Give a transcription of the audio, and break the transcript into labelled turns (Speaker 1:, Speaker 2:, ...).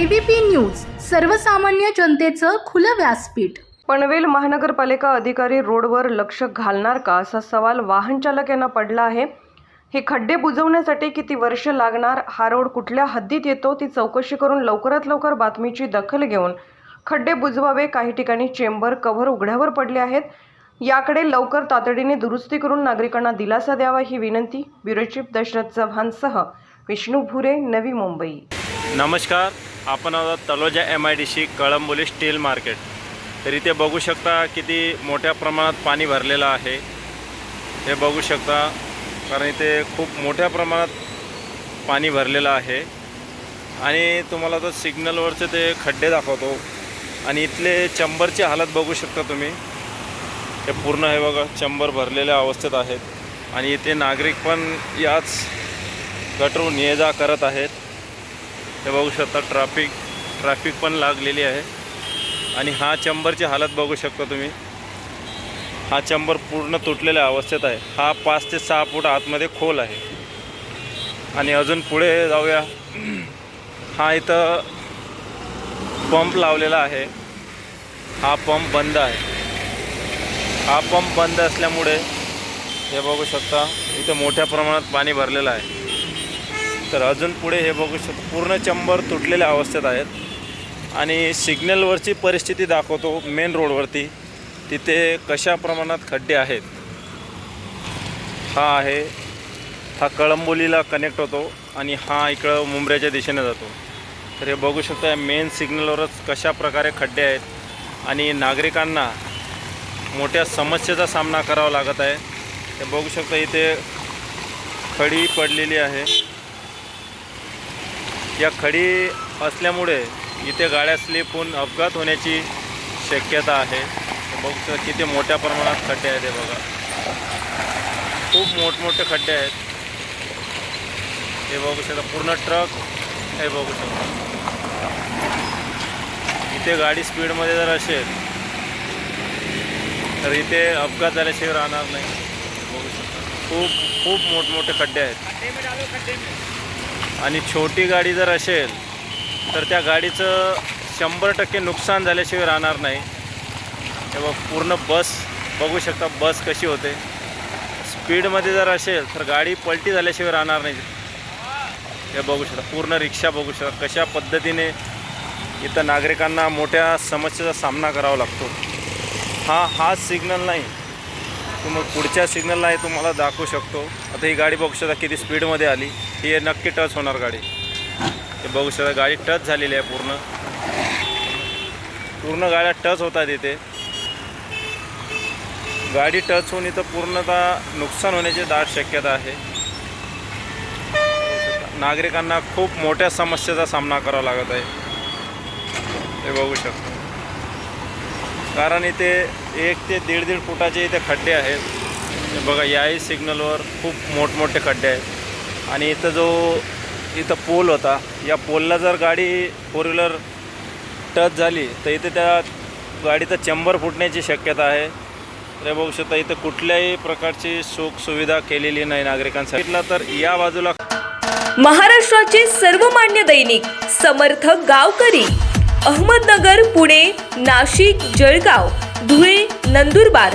Speaker 1: ABP news सर्वसामान्य जनतेचं खुलं व्यासपीठ.
Speaker 2: पनवेल महानगरपालिका अधिकारी रोडवर लक्ष घालणार का असा सवाल वाहन चालक यांना पडला आहे. हे खड्डे बुजवण्यासाठी किती वर्ष लागणार हा रोड कुठल्या हद्दीत येतो ती चौकशी करून लवकरात लवकर बातमीची दखल घेऊन खड्डे बुजवावे. काही ठिकाणी चेंबर कव्हर उघड्यावर पडले आहेत. याकडे लवकर तातडीने दुरुस्ती करून नागरिकांना दिलासा द्यावा ही विनंती. ब्युरो चीफ दशरथ चव्हाणसह विष्णू भुरे नवी मुंबई.
Speaker 3: नमस्कार. आपण आहोत Taloja M I D C Kalamboli steel market. तर इथे बघू शकता किती मोठ्या प्रमाणात पाणी भरलेलं आहे. हे बघू शकता कारण इथे खूप मोठ्या प्रमाणात पाणी भरलेलं आहे. आणि तुम्हाला तर सिग्नलवरचे ते खड्डे दाखवतो. आणि इथले चंबरची हालत बघू शकता तुम्ही. हे पूर्ण हे बघा चंबर भरलेल्या अवस्थेत आहेत. आणि इथे नागरिक पण याच गटरून ये जा करत आहेत. हे बघू शकता ट्रॅफिक ट्रॅफिक पण लागलेली आहे. आणि हा चंबरची हालत बघू शकता तुम्ही. हा चंबर पूर्ण तुटलेल्या अवस्थेत आहे. हा पाच ते सहा फूट आतमध्ये खोल आहे. आणि अजून पुढे जाऊया. हा इथं पंप लावलेला आहे. हा पंप बंद आहे. हा पंप बंद असल्यामुळे हे बघू शकता इथं मोठ्या प्रमाणात पाणी भरलेलं आहे. तर अजून पुढे हे बघू शकतो. पूर्ण चंबर तुटलेल्या अवस्थेत आहेत. आणि सिग्नलवरची परिस्थिती दाखवतो मेन रोडवरती. तिथे कशा प्रमाणात खड्डे आहेत? हा आहे. हा कळंबोलीला कनेक्ट होतो आणि हा इकडं मुंबऱ्याच्या दिशेने जातो. तर हे बघू शकता मेन सिग्नलवरच कशा प्रकारे खड्डे आहेत आणि नागरिकांना मोठ्या समस्येचा सामना करावा लागत आहे. हे बघू शकता इथे खडी पडलेली आहे. या खडी असल्यामुळे इथे गाड्या स्लिप होऊन अपघात होण्याची शक्यता आहे. हे बघू किती मोठ्या प्रमाणात खड्डे आहेत हे बघा. खूप मोठमोठे खड्डे आहेत. हे बघू शकता पूर्ण ट्रक हे बघू शकता. इथे गाडी स्पीडमध्ये जर असेल तर इथे अपघात झाल्याशिवाय राहणार नाही. बघू शकता. खूप खूप मोठमोठे खड्डे आहेत. आणि छोटी गाडी जर असेल तर त्या गाडीचं शंभर टक्के नुकसान झाल्याशिवाय राहणार नाही. तेव्हा पूर्ण बस बघू शकता बस कशी होते. स्पीडमध्ये जर असेल तर गाडी पलटी झाल्याशिवाय राहणार नाही. हे बघू शकता पूर्ण रिक्षा बघू शकता कशा पद्धतीने इथं नागरिकांना मोठ्या समस्येचा सामना करावा लागतो. हा हा सिग्नल नाही. तुम्ही पुढच्या सिग्नलला हे तुम्हाला दाखवू शकतो. आता ही गाडी बघू शकता किती स्पीडमध्ये आली. ही नक्की टच होणार गाडी. हे बघू शकता गाडी टच झालेली आहे पूर्ण. पूर्ण गाड्या टच होतात इथे. गाडी टच होऊन इथं पूर्णतः नुकसान होण्याची दाट शक्यता आहे. नागरिकांना खूप मोठ्या समस्येचा सामना करावा लागत आहे. हे बघू शकतो. कारण इथे एक ते दीड दीड फुटाचे इथे खड्डे आहेत. बघा याही सिग्नलवर खूप मोठमोठे खड्डे आहेत. आणि इथं जो इथं पोल होता या पोलला जर गाडी फोर व्हीलर टच झाली तर इथे त्या गाडीचं चंबर फुटण्याची शक्यता आहे. तर बघू शकता इथं कुठल्याही प्रकारची सुख सुविधा केलेली नाही नागरिकांसाठी. तर या बाजूला
Speaker 4: महाराष्ट्राचे सर्वमान्य दैनिक समर्थ गावकरी अहमदनगर पुणे नाशिक जळगाव धुळे नंदुरबार